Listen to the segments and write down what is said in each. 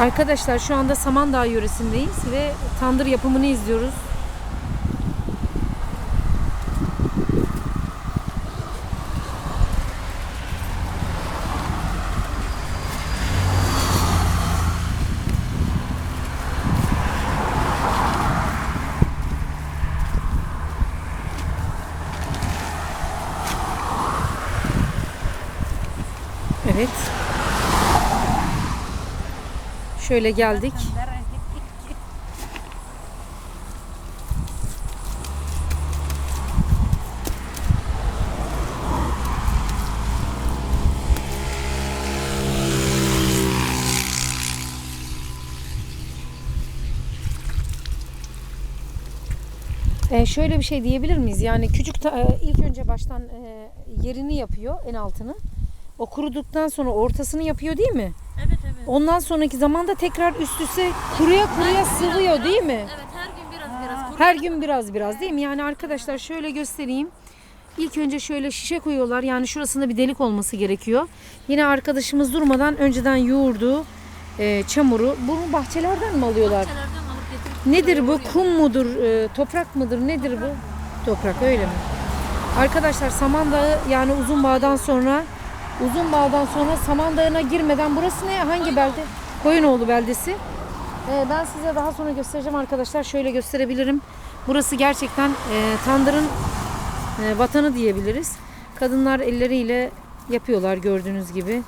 Arkadaşlar şu anda Samandağ yöresindeyiz ve tandır yapımını izliyoruz. Evet. Şöyle geldik. Ee, şöyle bir şey diyebilir miyiz? Yani küçük ta- e, ilk önce baştan e, yerini yapıyor en altını. O kuruduktan sonra ortasını yapıyor değil mi? Ondan sonraki zamanda tekrar üst üste kuruya kuruya sıvıyor değil mi? Evet her gün biraz biraz. Her gün biraz biraz değil mi? Yani arkadaşlar şöyle göstereyim. İlk önce şöyle şişe koyuyorlar. Yani şurasında bir delik olması gerekiyor. Yine arkadaşımız durmadan önceden yoğurdu e, çamuru. Bunu bahçelerden mi alıyorlar? Bahçelerden alıp getirip Nedir bu? Kum mudur? e, toprak mıdır? Nedir bu? Toprak öyle mi? Arkadaşlar Samandağı yani Uzunbağ'dan sonra Uzunbağ'dan sonra Samandağ'ına girmeden burası ne? Hangi belde? Koyunoğlu beldesi. E, ben size daha sonra göstereceğim arkadaşlar. Şöyle gösterebilirim. Burası gerçekten e, tandırın e, vatanı diyebiliriz. Kadınlar elleriyle yapıyorlar gördüğünüz gibi.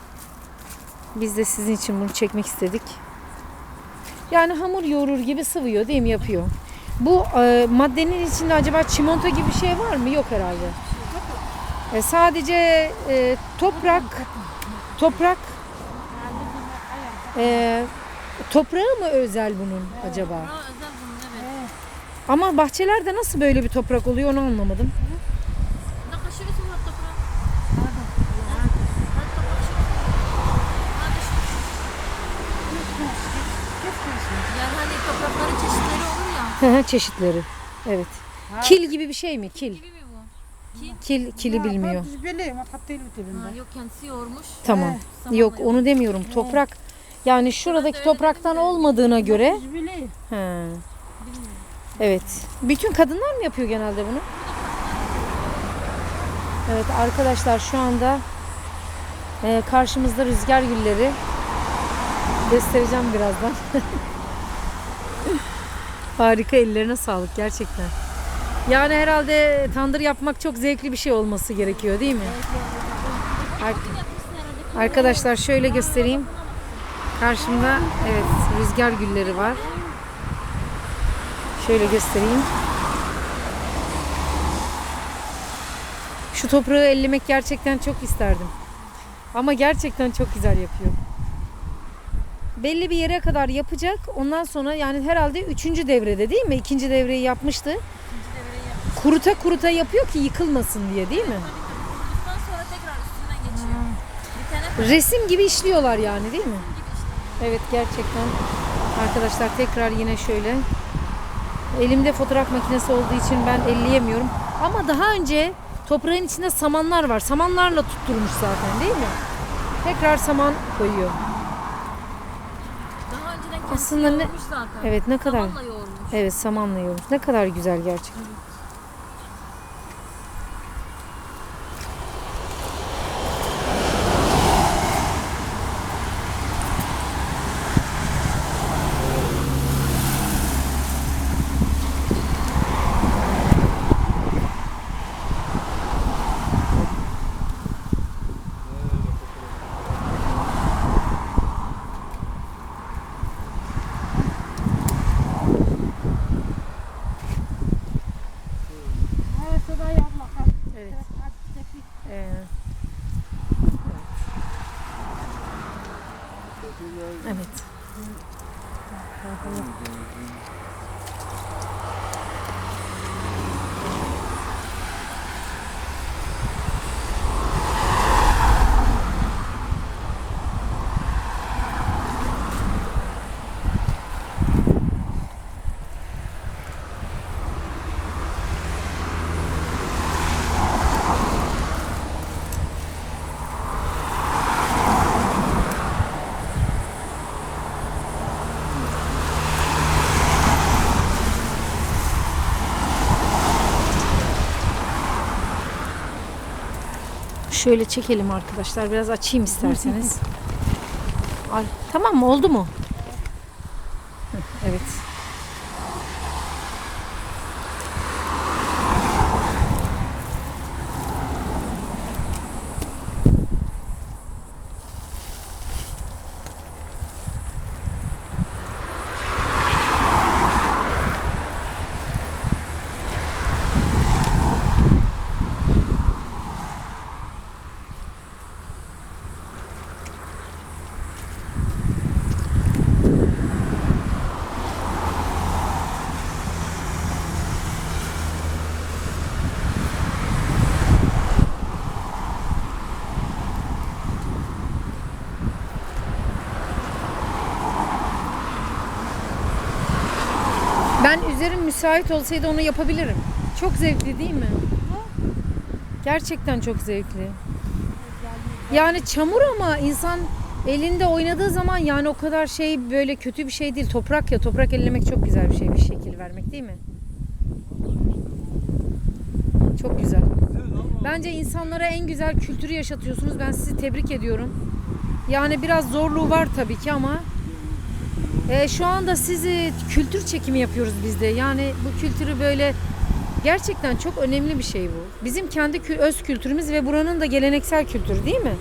Biz de sizin için bunu çekmek istedik. Yani hamur yoğurur gibi sıvıyor değil mi yapıyor. Bu e, maddenin içinde acaba çimento gibi bir şey var mı? Yok herhalde. E, sadece e, toprak toprak e, toprağı mı özel bunun acaba? Özel bunun evet. Ama bahçelerde nasıl böyle bir toprak oluyor onu anlamadım. Yani hani toprakların çeşitleri olur ya. Hı hı, Çeşitleri. Evet. Kil gibi bir şey mi? Kil. Kil, kili bilmiyor. Ben düzbeliyim. Hatta değil yok kendisi yoğurmuş. Tamam. Yok onu demiyorum. Toprak yani şuradaki topraktan olmadığına göre Düzbeliyim. he. Bilmiyorum. Evet. Bütün kadınlar mı yapıyor genelde bunu? Evet arkadaşlar şu anda e, karşımızda rüzgar gülleri. Göstereceğim birazdan. Harika ellerine sağlık gerçekten. Yani herhalde tandır yapmak çok zevkli bir şey olması gerekiyor değil mi? Ar- Arkadaşlar şöyle göstereyim. Karşımda evet rüzgar gülleri var. Şöyle göstereyim. Şu toprağı ellemek gerçekten çok isterdim. Ama gerçekten çok güzel yapıyor. Belli bir yere kadar yapacak. Ondan sonra yani herhalde üçüncü devrede değil mi? İkinci devreyi yapmıştı kuruta kuruta yapıyor ki yıkılmasın diye değil mi? Kurutuktan sonra tekrar üstünden geçiyor. Hmm. Bir tane Resim gibi işliyorlar yani değil mi? Evet gerçekten. Arkadaşlar tekrar yine şöyle. Elimde fotoğraf makinesi olduğu için ben elleyemiyorum. Ama daha önce toprağın içinde samanlar var. Samanlarla tutturmuş zaten değil mi? Tekrar saman koyuyor. Daha önceden kendisi Aslında ne, zaten. Evet ne kadar. Samanla yoğurmuş. Evet samanla yoğurmuş. Ne kadar güzel gerçekten. Evet. Şöyle çekelim arkadaşlar. Biraz açayım isterseniz. Tamam mı? Oldu mu? Hı, Evet. Ben üzerim müsait olsaydı onu yapabilirim. Çok zevkli değil mi? Gerçekten çok zevkli. Yani çamur ama insan elinde oynadığı zaman yani o kadar şey böyle kötü bir şey değil. Toprak ya toprak ellemek çok güzel bir şey bir şekil vermek değil mi? Çok güzel. Bence insanlara en güzel kültürü yaşatıyorsunuz. Ben sizi tebrik ediyorum. Yani biraz zorluğu var tabii ki ama e, şu anda sizi kültür çekimi yapıyoruz biz de. Yani bu kültürü böyle gerçekten çok önemli bir şey bu. Bizim kendi kü- öz kültürümüz ve buranın da geleneksel kültürü değil mi?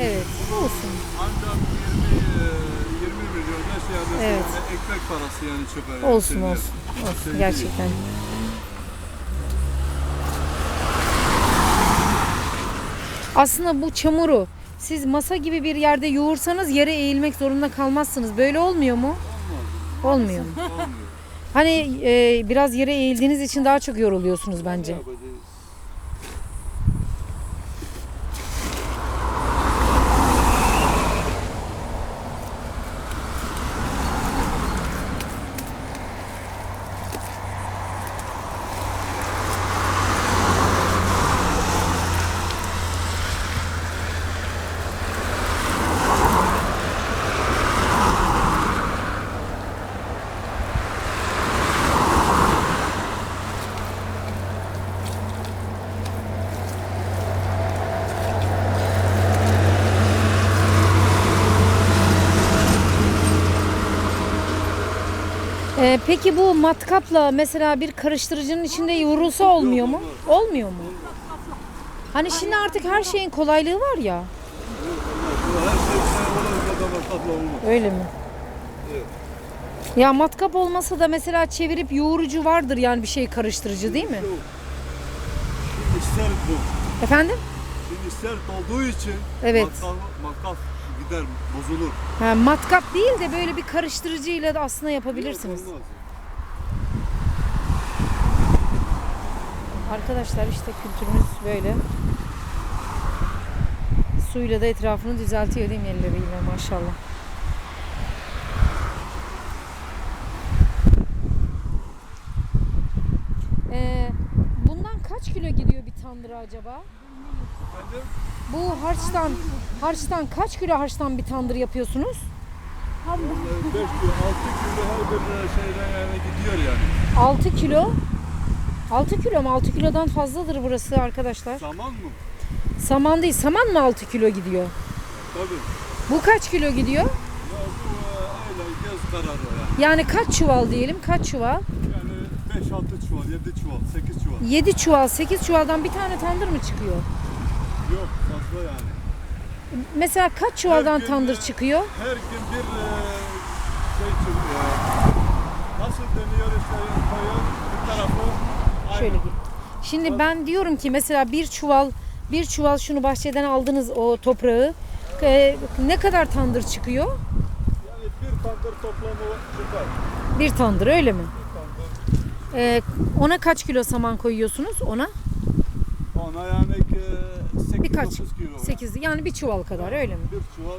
Evet, olsun. Ancak 20, e, 20 milyon da şey yapıyorsun. Evet. ve Ekmek parası yani önemli. Olsun Şimdi olsun. şey Olsun değil. gerçekten. Aslında bu çamuru siz masa gibi bir yerde yoğursanız yere eğilmek zorunda kalmazsınız. Böyle olmuyor mu? Olmuyor. mu? Olmuyor. Hani e, biraz yere eğildiğiniz için daha çok yoruluyorsunuz bence. Yapacağız? E, peki bu matkapla mesela bir karıştırıcının içinde yoğrulsa olmuyor mu? Olmuyor mu? Hani şimdi artık her şeyin kolaylığı var ya. Öyle mi? Ya matkap olmasa da mesela çevirip yoğurucu vardır yani bir şey karıştırıcı değil mi? Şimdi sert bu. Efendim? Şimdi sert olduğu için Evet. matkap, matkap gider, bozulur. Ha, matkap değil de böyle bir karıştırıcıyla da aslında yapabilirsiniz. Olmaz. Arkadaşlar işte kültürümüz böyle. Suyla da etrafını düzeltiyor değil mi elleriyle maşallah. Ee, bundan kaç kilo gidiyor bir tandıra acaba? Bu harçtan harçtan kaç kilo harçtan bir tandır yapıyorsunuz? Vallahi 5 kilo, 6 kilo her bir şeyden yani gidiyor yani. 6 kilo. 6 kilo mu? 6 kilodan fazladır burası arkadaşlar. Zaman mı? Saman değil. Saman mı 6 kilo gidiyor? Tabii. Bu kaç kilo gidiyor? Ya bu öyle göz kararı yani. Yani kaç çuval diyelim? Kaç çuval? Yani 5-6 çuval, 7 çuval, 8 çuval. 7 çuval, 8 çuvaldan bir tane tandır mı çıkıyor? Yok fazla yani. Mesela kaç çuvaldan gün, tandır e, çıkıyor? Her gün bir e, şey çıkıyor. Nasıl dönüyor işte koyuyor bir tarafı aynı. Şöyle git. Şimdi ben diyorum ki mesela bir çuval bir çuval şunu bahçeden aldınız o toprağı. Ee, ne kadar tandır çıkıyor? Yani bir tandır toplamı çıkar. Bir tandır öyle mi? Bir tandır. Ee, ona kaç kilo saman koyuyorsunuz? Ona Ona yani e, 8 birkaç. 9 kilo. 8 yani bir çuval kadar öyle mi? Bir çuval.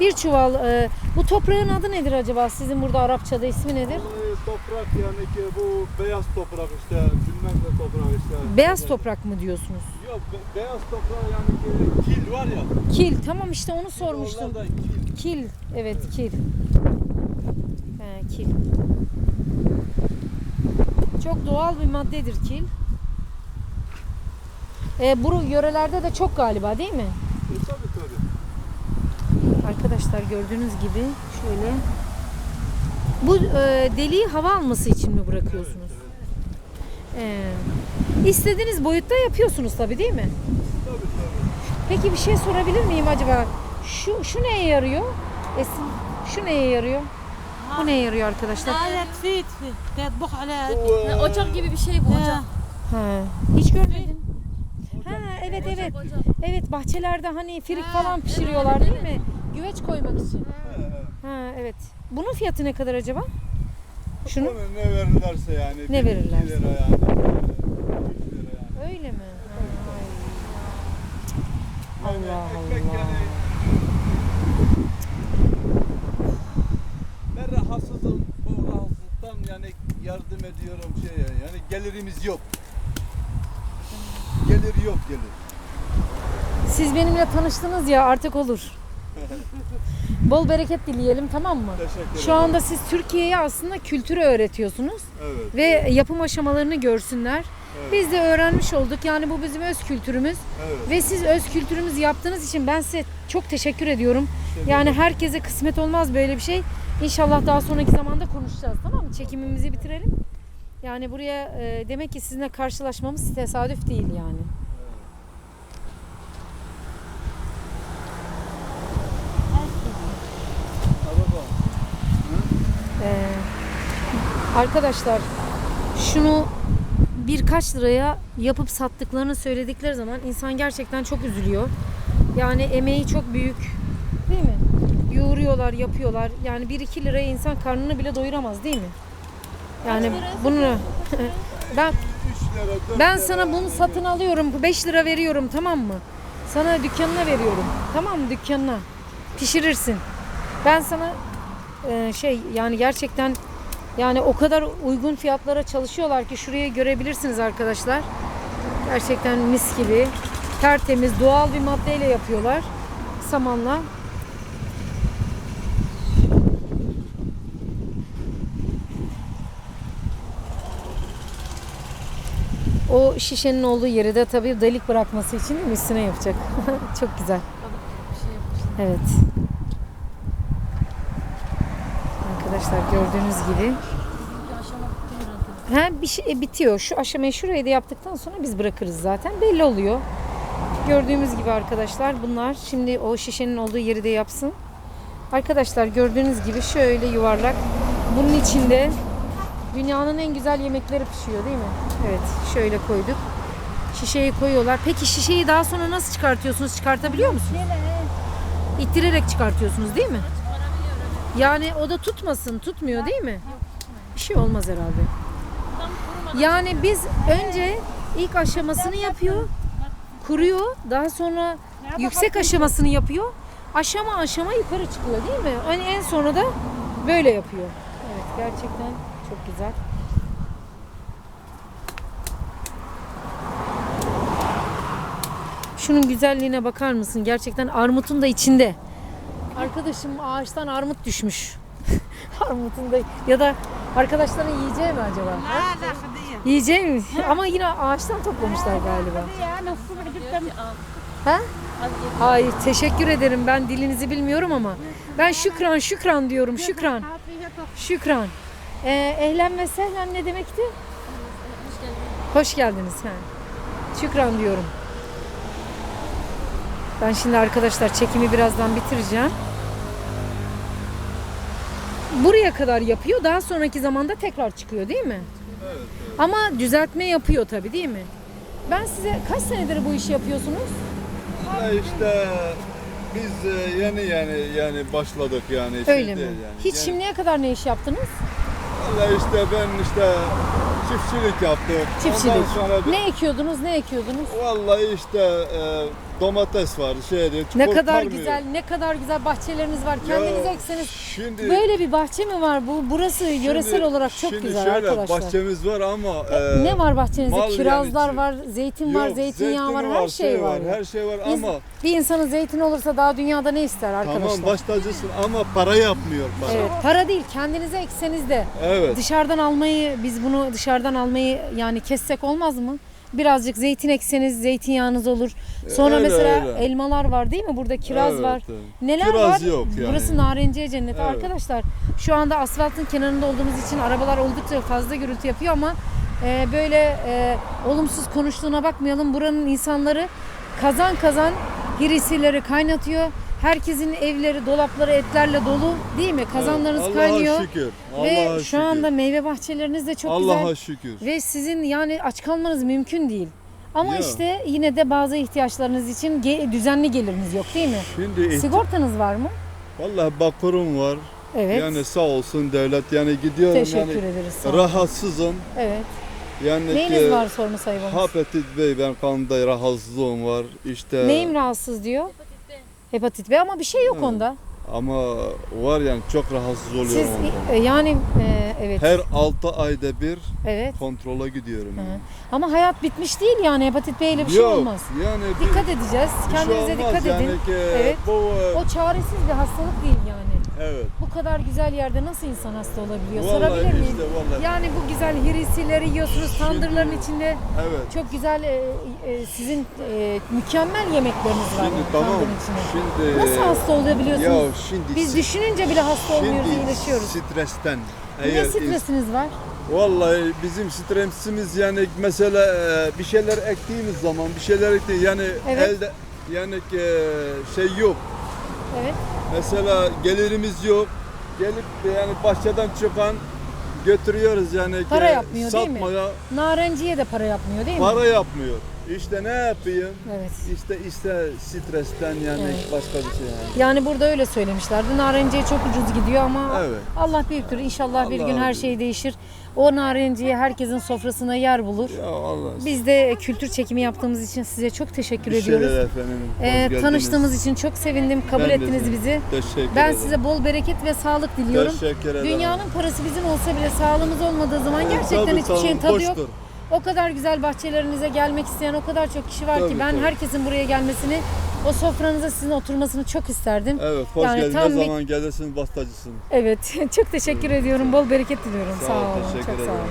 Bir çuval. e, bu toprağın adı nedir acaba? Sizin burada Arapçada ismi nedir? Vallahi toprak yani ki bu beyaz toprak işte ne toprak işte. Beyaz toprak mı diyorsunuz? Yok be- beyaz toprak yani ki kil var ya. Kil. Tamam işte onu sormuştum. Kil. Kil. Evet kil. He, kil. Çok doğal bir maddedir kil. E, bu yörelerde de çok galiba değil mi? E, tabii tabii. Arkadaşlar gördüğünüz gibi şöyle. Bu e, deliği hava alması için mi bırakıyorsunuz? Evet, evet. E, istediğiniz boyutta yapıyorsunuz tabii değil mi? Tabii tabii. Peki bir şey sorabilir miyim acaba? Şu, şu neye yarıyor? Esin, şu neye yarıyor? Bu neye yarıyor arkadaşlar? Alet fit fit. Ocak gibi bir şey bu ocak. He. Hiç görmedim. Şey, Ha evet evet. Ocak. Evet bahçelerde hani firik falan pişiriyorlar değil mi? Güveç koymak için. he. Ha evet. Bunun fiyatı ne kadar acaba? Şunu Ona ne verirlerse yani. Ne verirlerse. lira yani. Yani. öyle mi? Yani Allah ekmek Allah. yani. Ben rahatsızım. Bu rahatsızlıktan yani yardım ediyorum şeye. Yani gelirimiz yok. Gelir yok gelir. Siz benimle tanıştınız ya artık olur. Bol bereket dileyelim tamam mı? Teşekkür ederim. Şu anda siz Türkiye'ye aslında kültürü öğretiyorsunuz Evet. ve yapım aşamalarını görsünler. Evet. Biz de öğrenmiş olduk. Yani bu bizim öz kültürümüz Evet. ve siz öz kültürümüzü yaptığınız için ben size çok teşekkür ediyorum. Teşekkür Yani herkese kısmet olmaz böyle bir şey. İnşallah daha sonraki zamanda konuşacağız tamam mı? Çekimimizi bitirelim. Yani buraya e, demek ki sizinle karşılaşmamız tesadüf değil yani. Araba. Ee, arkadaşlar şunu birkaç liraya yapıp sattıklarını söyledikleri zaman insan gerçekten çok üzülüyor. Yani emeği çok büyük. Değil mi? Yoğuruyorlar, yapıyorlar. Yani 1-2 liraya insan karnını bile doyuramaz değil mi? Yani bunu ben 3 lira, 4 ben sana bunu satın alıyorum. 5 lira veriyorum tamam mı? Sana dükkanına veriyorum. Tamam mı dükkanına? Pişirirsin. Ben sana e, şey yani gerçekten yani o kadar uygun fiyatlara çalışıyorlar ki şuraya görebilirsiniz arkadaşlar. Gerçekten mis gibi. Tertemiz doğal bir maddeyle yapıyorlar. Samanla. O şişenin olduğu yeri de tabii delik bırakması için üstüne yapacak. Çok güzel. Şey. Evet. Arkadaşlar gördüğünüz gibi. Ha bir şey e, bitiyor. Şu aşamayı şurayı da yaptıktan sonra biz bırakırız zaten. Belli oluyor. Gördüğümüz gibi arkadaşlar bunlar şimdi o şişenin olduğu yeri de yapsın. Arkadaşlar gördüğünüz gibi şöyle yuvarlak. Bunun içinde dünyanın en güzel yemekleri pişiyor değil mi? Evet şöyle koyduk. Şişeyi koyuyorlar. Peki şişeyi daha sonra nasıl çıkartıyorsunuz? Çıkartabiliyor musunuz? İttirerek çıkartıyorsunuz değil mi? Yani o da tutmasın, tutmuyor değil mi? Bir şey olmaz herhalde. Yani biz önce ilk aşamasını yapıyor, kuruyor, daha sonra yüksek aşamasını yapıyor. Aşama aşama yukarı çıkıyor değil mi? Hani en sonra da böyle yapıyor. Evet gerçekten çok güzel. Şunun güzelliğine bakar mısın? Gerçekten armutun da içinde. Arkadaşım ağaçtan armut düşmüş. Armutun da ya da arkadaşların yiyeceği mi acaba? Ha? Yiyeceği mi? Ama yine ağaçtan toplamışlar galiba. Ha? Ay teşekkür ederim. Ben dilinizi bilmiyorum ama. Ben şükran şükran diyorum. Şükran. Şükran. Ee, ehlen ve sehlen ne demekti? Hoş geldiniz. Hoş geldiniz. Ha. Şükran diyorum. Ben şimdi arkadaşlar çekimi birazdan bitireceğim. Buraya kadar yapıyor. Daha sonraki zamanda tekrar çıkıyor değil mi? Evet, evet. Ama düzeltme yapıyor tabii değil mi? Ben size kaç senedir bu işi yapıyorsunuz? Ya işte biz e, yeni yani yani başladık yani. şey Öyle mi? Yani. Hiç yani, şimdiye kadar ne iş yaptınız? Vallahi işte ben işte çiftçilik yaptım. Çiftçilik. Ondan sonra bir- Ne ekiyordunuz? Ne ekiyordunuz? Vallahi işte e, domates var, şeydi. Ne kadar kurtarmıyor. güzel, ne kadar güzel bahçeleriniz var. Kendiniz Ya, ekseniz. Şimdi Böyle bir bahçe mi var? Bu burası yöresel şimdi- olarak çok şimdi güzel şöyle, arkadaşlar. bahçemiz var ama E, e, ne var bahçenizde? mal Kirazlar yani- var, zeytin var, yok, zeytinyağı var, zeytini her şey var. Her şey var Biz- ama Bir insanın zeytin olursa daha dünyada ne ister arkadaşlar? tamam baş tacısın ama para yapmıyor bana. Evet, para değil, kendinize ekseniz de Evet. dışarıdan almayı, biz bunu dışarıdan almayı yani kessek olmaz mı? Birazcık zeytin ekseniz zeytinyağınız olur. Sonra Öyle, mesela öyle. elmalar var değil mi? Burada kiraz Evet, var. evet. Neler Kiraz var? yok yani. Burası narenciye cenneti Evet. arkadaşlar. Şu anda asfaltın kenarında olduğumuz için arabalar oldukça fazla gürültü yapıyor ama e, böyle e, olumsuz konuştuğuna bakmayalım. Buranın insanları kazan kazan hirisileri kaynatıyor. Herkesin evleri, dolapları etlerle dolu değil mi? Kazanlarınız Allah'a kaynıyor. şükür. Ve Allah'a şu şükür. anda meyve bahçeleriniz de çok Allah'a güzel. şükür. Ve sizin yani aç kalmanız mümkün değil. Ama Ya. işte yine de bazı ihtiyaçlarınız için ge- düzenli geliriniz yok değil mi? Şimdi Sigortanız var mı? vallahi bakırım var. Evet. Yani sağ olsun devlet yani gidiyorum Teşekkür yani ederiz. sağ olun. rahatsızım. Evet. Yani Neyiniz ki, var sorma sayılmaz. Hepatit B ben kanında rahatsızlığım var. İşte Neyim rahatsız diyor? Hepatit B. Ama bir şey yok Evet. onda. ama var yani çok rahatsız Siz oluyorum ondan. e, yani e, evet. Her 6 ayda bir Evet. kontrola gidiyorum. Hı. yani. Ama hayat bitmiş değil yani hepatit B ile bir şey Yok olmaz. yani bir, Dikkat edeceğiz. bir şey Kendinize olmaz dikkat yani edin. Ki, Evet. Bu, e, O çaresiz bir hastalık değil yani. Evet. Bu kadar güzel yerde nasıl insan hasta olabiliyor? Vallahi Sorabilir miyim? işte vallahi. Yani bu güzel hirisileri yiyorsunuz tandırların Şimdi- içinde. Evet. Çok güzel e, e, sizin e, mükemmel yemekleriniz var Şimdi tamam. Şimdi Nasıl hasta olabiliyorsunuz? Ya şimdi Biz düşününce bile hasta olmuyoruz, şimdi iyileşiyoruz. stresten. Ne Eğer stresiniz var? Vallahi bizim stresimiz yani mesela e, bir şeyler ektiğimiz zaman bir şeyler ekti yani Evet. elde yani e, şey yok. Evet. Mesela gelirimiz yok. Gelip yani bahçeden çıkan götürüyoruz yani Para yapmıyor değil mi? satmaya Narenciye de para yapmıyor değil mi? para yapmıyor. İşte ne yapayım? Evet. İşte işte stresten yani Evet. başka bir şey yani. Yani burada öyle söylemişlerdi. Narenciye çok ucuz gidiyor ama Evet. Allah büyüktür. İnşallah bir Allah gün her büyük. şey değişir. O narenciye herkesin sofrasına yer bulur. Ya Allah. Biz de kültür çekimi yaptığımız için size çok teşekkür Bir ediyoruz. efendim. Hoş Ee, geldiniz. tanıştığımız için çok sevindim. Kabul Ben de ettiniz size- bizi. Teşekkür Ben ederim. size bol bereket ve sağlık diliyorum. Teşekkür ederim. Dünyanın parası bizim olsa bile sağlığımız olmadığı zaman gerçekten Tabii, hiçbir şeyin tabii, tadı yok. boştur. O kadar güzel bahçelerinize gelmek isteyen o kadar çok kişi var ki Tabii, ben tabii. herkesin buraya gelmesini, o sofranıza sizin oturmasını çok isterdim. Evet, hoş Yani geldin. tam Ne bir- zaman gelirsin bastacısın. Evet, çok teşekkür ediyorum. Bol bereket diliyorum. Sağ, Sağ ol, olun. teşekkür Çok sağ ederim. olun.